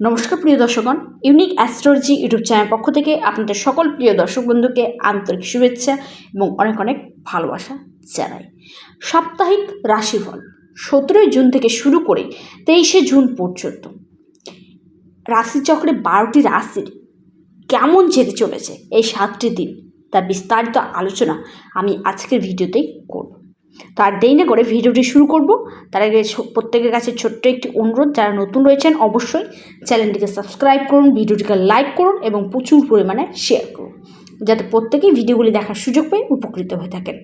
নমস্কার, প্রিয় দর্শকগণ। ইউনিক অ্যাস্ট্রোলজি ইউটিউব চ্যানেল পক্ষ থেকে আপনাদের সকল প্রিয় দর্শক বন্ধুকে আন্তরিক শুভেচ্ছা এবং অনেক অনেক ভালোবাসা জানাই। সাপ্তাহিক রাশিফল, সতেরোই জুন থেকে শুরু করে তেইশে জুন পর্যন্ত। রাশিচক্রে বারোটি রাশির কেমন যেতে চলেছে এই সাতটি দিন, তার বিস্তারিত আলোচনা আমি আজকের ভিডিওতেই করব তার দেরি না করে ভিডিওটি শুরু করব। তার আগে প্রত্যেকের কাছে ছোট্ট একটি অনুরোধ, যারা নতুন রয়েছেন অবশ্যই চ্যানেলটিকে সাবস্ক্রাইব করুন, ভিডিওটিকে লাইক করুন এবং প্রচুর পরিমাণে শেয়ার করুন, যাতে প্রত্যেকেই ভিডিওগুলি দেখার সুযোগ পেয়ে উপকৃত হয়ে থাকেন।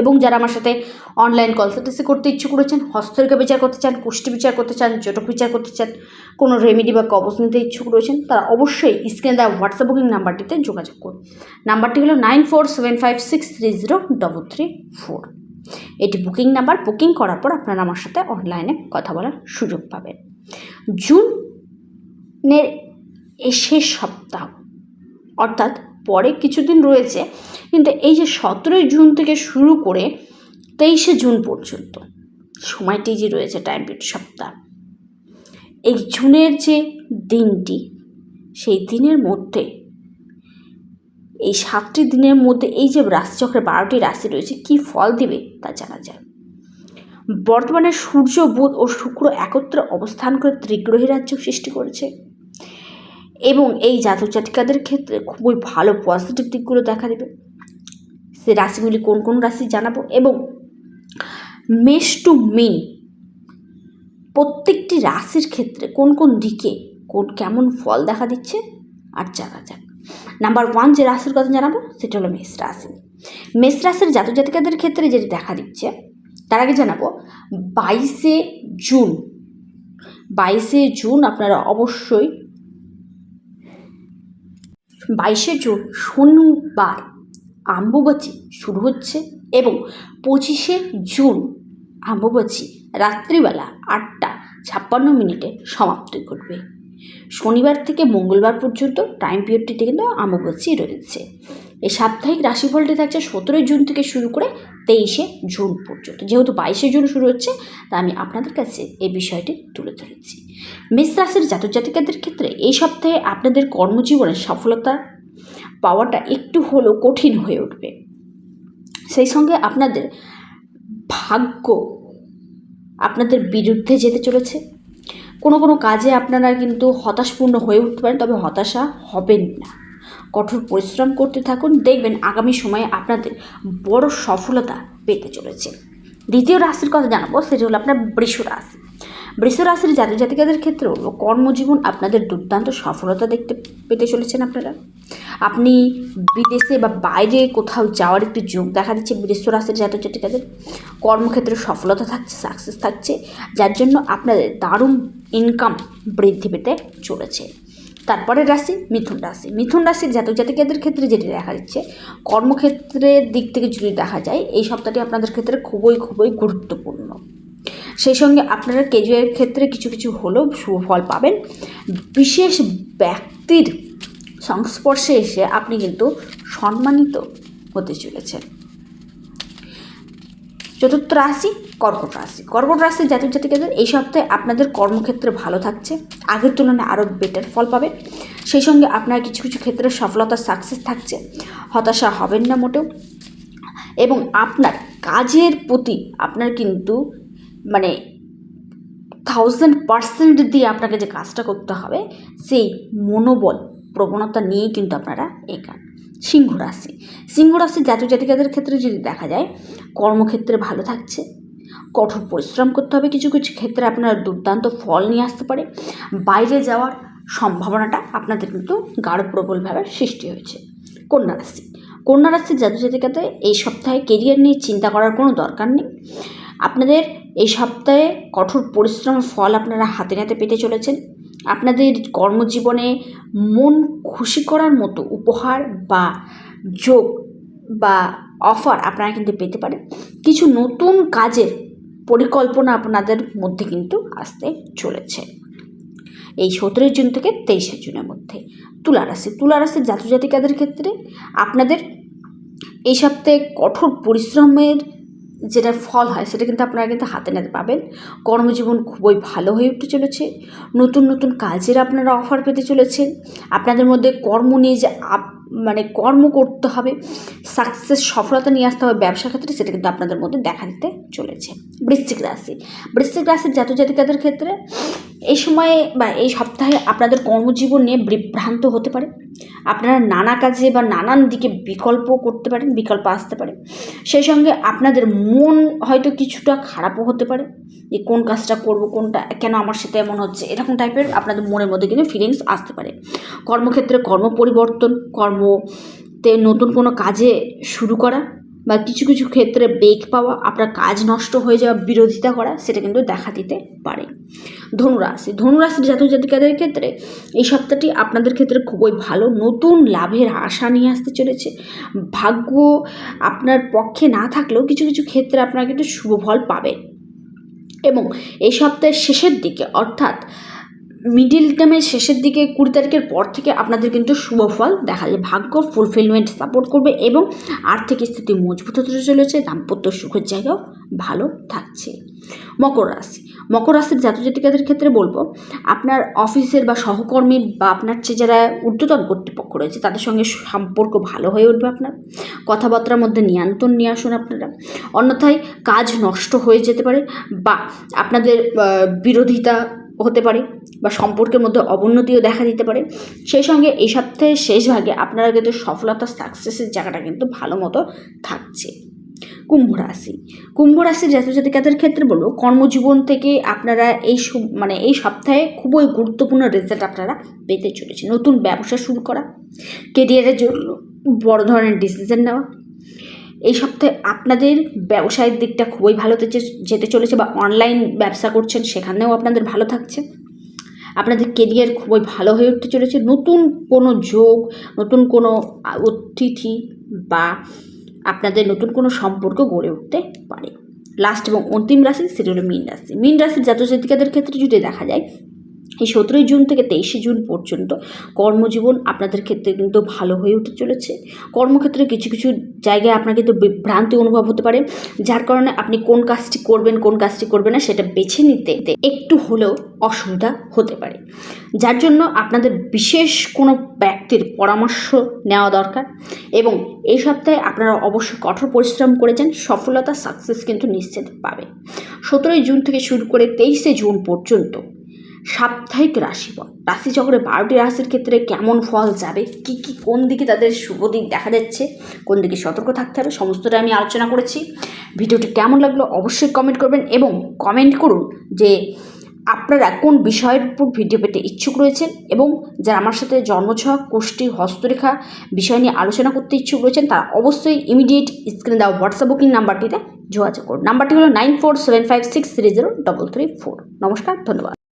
এবং যারা আমার সাথে অনলাইন কনসালটেন্সি করতে ইচ্ছুক রয়েছেন হস্তরেখা বিচার করতে চান, কুষ্টি বিচার করতে চান, জটক বিচার করতে চান, কোনো রেমেডি বা কবচ নিতে ইচ্ছুক রয়েছেন, তারা অবশ্যই স্ক্রিনে দেওয়া হোয়াটসঅ্যাপ বুকিং নাম্বারটিতে যোগাযোগ করুন। নাম্বারটি হলো nine four seven five six three zero double three four এটি বুকিং নাম্বার বুকিং করার পর আপনারা আমার সাথে অনলাইনে কথা বলার সুযোগ পাবেন। জুনের শেষ সপ্তাহ, অর্থাৎ পরে কিছুদিন রয়েছে, কিন্তু এই যে সতেরোই জুন থেকে শুরু করে তেইশে জুন পর্যন্ত সময়টি যে রয়েছে টাইম পিরিয়ড সপ্তাহ। এই জুনের যে দিনটি, সেই দিনের মধ্যে এই সাতটি দিনের মধ্যে এই যে রাশিচক্রের বারোটি রাশি রয়েছে, কি ফল দিবে তা জানা যায়। বর্তমানে সূর্য, বুধ ও শুক্র একত্রে অবস্থান করে ত্রিগ্রহী রাজ্য সৃষ্টি করেছে এবং এই জাতক জাতিকাদের ক্ষেত্রে খুবই ভালো পজিটিভ দিকগুলো দেখা দেবে। সে রাশিগুলি কোন কোন রাশি জানাব এবং মেষ টু মিন প্রত্যেকটি রাশির ক্ষেত্রে কোন কোন দিকে কোন কেমন ফল দেখা দিচ্ছে আর জানা যাক। নাম্বার ওয়ান যে রাশির কথা জানাব, সেটা হলো মেষ রাশি। মেষ রাশির জাতক জাতিকাদের ক্ষেত্রে যেটি দেখা দিচ্ছে, তার আগে জানাব, বাইশে জুন বাইশে জুন আপনারা অবশ্যই বাইশে জুন শনিবার আম্বুবাচি শুরু হচ্ছে এবং পঁচিশে জুন আম্বুবাচি রাত্রিবেলা আটটা ছাপ্পান্ন মিনিটে সমাপ্তি ঘটবে। শনিবার থেকে মঙ্গলবার পর্যন্ত টাইম পিরিয়ডটিতে কিন্তু আম্বুবাচি রয়েছে। এই সাপ্তাহিক রাশিফলটি থাকছে সতেরোই জুন থেকে শুরু করে তেইশে জুন পর্যন্ত। যেহেতু বাইশে জুন শুরু হচ্ছে তা আমি আপনাদের কাছে এই বিষয়টি তুলে ধরেছি। মেষ রাশির জাতক জাতিকাদের ক্ষেত্রে এই সপ্তাহে আপনাদের কর্মজীবনে সফলতা পাওয়াটা একটু হলেও কঠিন হয়ে উঠবে। সেই সঙ্গে আপনাদের ভাগ্য আপনাদের বিরুদ্ধে যেতে চলেছে। কোনো কোনো কাজে আপনারা কিন্তু হতাশপূর্ণ হয়ে উঠতে পারেন, তবে হতাশা হবেন না। কঠোর পরিশ্রম করতে থাকুন, দেখবেন আগামী সময়ে আপনাদের বড় সফলতা পেতে চলেছে। দ্বিতীয় রাশির কথা জানাব, সেটা হলো আপনার বৃষ রাশি। বৃষ রাশির জাতি জাতিকাদের ক্ষেত্রে কর্মজীবন আপনাদের দুর্দান্ত সফলতা দেখতে পেতে চলেছেন আপনারা। আপনি বিদেশে বা বাইরে কোথাও যাওয়ার একটি যোগ দেখা দিচ্ছে বৃষ রাশির জাতক জাতিকাদের কর্মক্ষেত্রে সফলতা থাকছে সাকসেস থাকছে, যার জন্য আপনাদের দারুণ ইনকাম বৃদ্ধি পেতে চলেছে। তারপরে রাশি, মিথুন রাশি। মিথুন রাশির জাতক জাতিকাদের ক্ষেত্রে যেটি দেখা যাচ্ছে কর্মক্ষেত্রের দিক থেকে যদি দেখা যায়, এই সপ্তাহটি আপনাদের ক্ষেত্রে খুবই খুবই গুরুত্বপূর্ণ। সেই সঙ্গে আপনারা কেজুয়ের ক্ষেত্রে কিছু কিছু হলেও সুফল পাবেন। বিশেষ ব্যক্তির সংস্পর্শে এসে আপনি কিন্তু সম্মানিত হতে চলেছেন। চতুর্থ রাশি, কর্কট রাশি। কর্কট রাশির জাতক জাতিকাদের এই সপ্তাহে আপনাদের কর্মক্ষেত্রে ভালো থাকছে। আগের তুলনায় আরও বেটার ফল পাবে সেই সঙ্গে আপনার কিছু কিছু ক্ষেত্রে সফলতা সাকসেস থাকছে। হতাশা হবেন না মোটেও। এবং আপনার কাজের প্রতি আপনার কিন্তু মানে থাউজেন্ড পার্সেন্ট দিয়ে আপনাকে যে কাজটা করতে হবে, সেই মনোবল প্রবণতা নিয়েই কিন্তু আপনারা এগান সিংহ রাশি। সিংহ রাশির জাতক জাতিকাদের ক্ষেত্রে যদি দেখা যায়, কর্মক্ষেত্রে ভালো থাকছে, কঠোর পরিশ্রম করতে হবে কিছু কিছু ক্ষেত্রে আপনার দুর্দান্ত ফল নিয়ে আসতে পারে, বাইরে যাওয়ার সম্ভাবনাটা আপনাদের কিন্তু গাঢ় প্রবলভাবে সৃষ্টি হয়েছে। কন্যা রাশি। কন্যা রাশির জাতক জাতিকাতে এই সপ্তাহে কেরিয়ার নিয়ে চিন্তা করার কোনো দরকার নেই। আপনাদের এই সপ্তাহে কঠোর পরিশ্রম ফল আপনারা হাতে নাতে পেতে চলেছেন। আপনাদের কর্মজীবনে মন খুশি করার মতো উপহার বা যোগ বা অফার আপনারা কিন্তু পেতে পারেন। কিছু নতুন কাজের পরিকল্পনা আপনাদের মধ্যে কিন্তু আসতে চলেছে। এই সতেরোই জুন থেকে তেইশে জুনের মধ্যে তুলা রাশি তুলা রাশির জাতক জাতিকাদের ক্ষেত্রে আপনাদের এই সপ্তাহে কঠোর পরিশ্রমের যেটা ফল হয় সেটা কিন্তু আপনারা কিন্তু হাতে নাতে পাবেন। কর্মজীবন খুবই ভালো হয়ে উঠতে চলেছে। নতুন নতুন কাজের আপনারা অফার পেতে চলেছেন। আপনাদের মধ্যে কর্ম নিয়ে যে আপ মানে কর্ম করতে হবে সাকসেস সফলতা নিয়ে আসতে হবে ব্যবসার ক্ষেত্রে, সেটা কিন্তু আপনাদের মধ্যে দেখা দিতে চলেছে। বৃশ্চিক রাশি। বৃশ্চিক রাশির জাতক জাতিকাদের ক্ষেত্রে এই সময়ে বা এই সপ্তাহে আপনাদের কর্মজীবন নিয়ে বিভ্রান্ত হতে পারে। আপনারা নানা কাজে বা নানান দিকে বিকল্প করতে পারেন, বিকল্প আসতে পারে। সেই সঙ্গে আপনাদের মন হয়তো কিছুটা খারাপও হতে পারে। যে কোন কাজটা করব, কোনটা, কেন আমার সাথে এমন হচ্ছে, এরকম টাইপের আপনাদের মনের মধ্যে কিন্তু ফিলিংস আসতে পারে। কর্মক্ষেত্রে কর্ম পরিবর্তন কর্মতে নতুন কোনো কাজে শুরু করা বা কিছু কিছু ক্ষেত্রে বেগ পাওয়া, আপনার কাজ নষ্ট হয়ে যাওয়া, বিরোধিতা করা, সেটা কিন্তু দেখা দিতে পারে। ধনুরাশি, ধনুরাশির জাতক জাতিকাদের ক্ষেত্রে এই সপ্তাহটি আপনাদের ক্ষেত্রে খুবই ভালো। নতুন লাভের আশা নিয়ে আসতে চলেছে। ভাগ্য আপনার পক্ষে না থাকলেও কিছু কিছু ক্ষেত্রে আপনারা কিন্তু শুভ ফল পাবেন। এবং এই সপ্তাহের শেষের দিকে, অর্থাৎ মিডিল টার্মের শেষের দিকে কুড়ি তারিখের পর থেকে আপনাদের কিন্তু শুভ ফল দেখা যায় ভাগ্য ফুলফিলমেন্ট সাপোর্ট করবে এবং আর্থিক স্থিতি মজবুত হতে চলেছে, দাম্পত্য সুখের জায়গাও ভালো থাকছে। মকর রাশি। মকর রাশির জাতক জাতিকাদের ক্ষেত্রে বলব, আপনার অফিসের বা সহকর্মী বা আপনার চেয়ে যারা ঊর্ধ্বতন কর্তৃপক্ষ রয়েছে, তাদের সঙ্গে সম্পর্ক ভালো হয়ে উঠবে আপনার। কথাবার্তার মধ্যে নিয়ন্ত্রণ নিয়ে আসুন আপনারা। অন্যথায় কাজ নষ্ট হয়ে যেতে পারে বা আপনাদের বিরোধিতা হতে পারে বা সম্পর্কের মধ্যে অবনতিও দেখা দিতে পারে। সেই সঙ্গে এই সপ্তাহের শেষ ভাগে আপনারা কিন্তু সফলতা সাকসেসের জায়গাটা কিন্তু ভালো মতো থাকছে। কুম্ভ রাশি। কুম্ভ রাশির জাতক জাতিকাদের ক্ষেত্রে বলব, কর্মজীবন থেকে আপনারা এই মানে এই সপ্তাহে খুবই গুরুত্বপূর্ণ রেজাল্ট আপনারা পেতে চলেছে নতুন ব্যবসা শুরু করা কেরিয়ারের জন্য বড় ধরনের ডিসিশন নেওয়া এই সপ্তাহে আপনাদের ব্যবসায়ের দিকটা খুবই ভালো যেতে- চলেছে বা অনলাইন ব্যবসা করছেন সেখানেও আপনাদের ভালো থাকছে। আপনাদের কেরিয়ার খুবই ভালো হয়ে উঠতে চলেছে। নতুন কোনো যোগ, নতুন কোনো অতিথি বা আপনাদের নতুন কোনো সম্পর্ক গড়ে উঠতে পারে। লাস্ট এবং অন্তিম রাশি সেটি হলো মীন রাশি। মীন রাশির জাতক জাতিকাদের ক্ষেত্রে যদি দেখা যায় এই সতেরোই জুন থেকে তেইশে জুন পর্যন্ত কর্মজীবন আপনাদের ক্ষেত্রে কিন্তু ভালো হয়ে উঠতে চলেছে। কর্মক্ষেত্রে কিছু কিছু জায়গায় আপনার কিন্তু বিভ্রান্তি অনুভব হতে পারে, যার কারণে আপনি কোন কাজটি করবেন, কোন কাজটি করবেন না সেটা বেছে নিতে একটু হলেও অসুবিধা হতে পারে। যার জন্য আপনাদের বিশেষ কোনো ব্যক্তির পরামর্শ নেওয়া দরকার এবং এই সপ্তাহে আপনারা অবশ্যই কঠোর পরিশ্রম করে যান, সফলতা সাকসেস কিন্তু নিশ্চিত পাবে সতেরোই জুন থেকে শুরু করে তেইশে জুন পর্যন্ত সাপ্তাহিক রাশিফল। রাশিচক্রে বারোটি রাশির ক্ষেত্রে কেমন ফল যাবে? কি কি, কোন দিকে তাদের শুভ দিক দেখা যাচ্ছে? কোন দিকে সতর্ক থাকতে হবে? সমস্তটা আমি আলোচনা করেছি। ভিডিওটি কেমন লাগল অবশ্যই কমেন্ট করবেন এবং কমেন্ট করুন যে আপনারা কোন বিষয়ের উপর ভিডিও পেতে ইচ্ছুক রয়েছেন এবং যারা আমার সাথে জন্মছক, কোষ্ঠী, হস্তরেখা বিষয় নিয়ে আলোচনা করতে ইচ্ছুক রয়েছেন, তারা অবশ্যই ইমিডিয়েট স্ক্রিনে দেওয়া হোয়াটসঅ্যাপ বুকিং নাম্বারটিতে যোগাযোগ করুন। নাম্বারটি হলো nine four seven five six three zero double three four নমস্কার, ধন্যবাদ।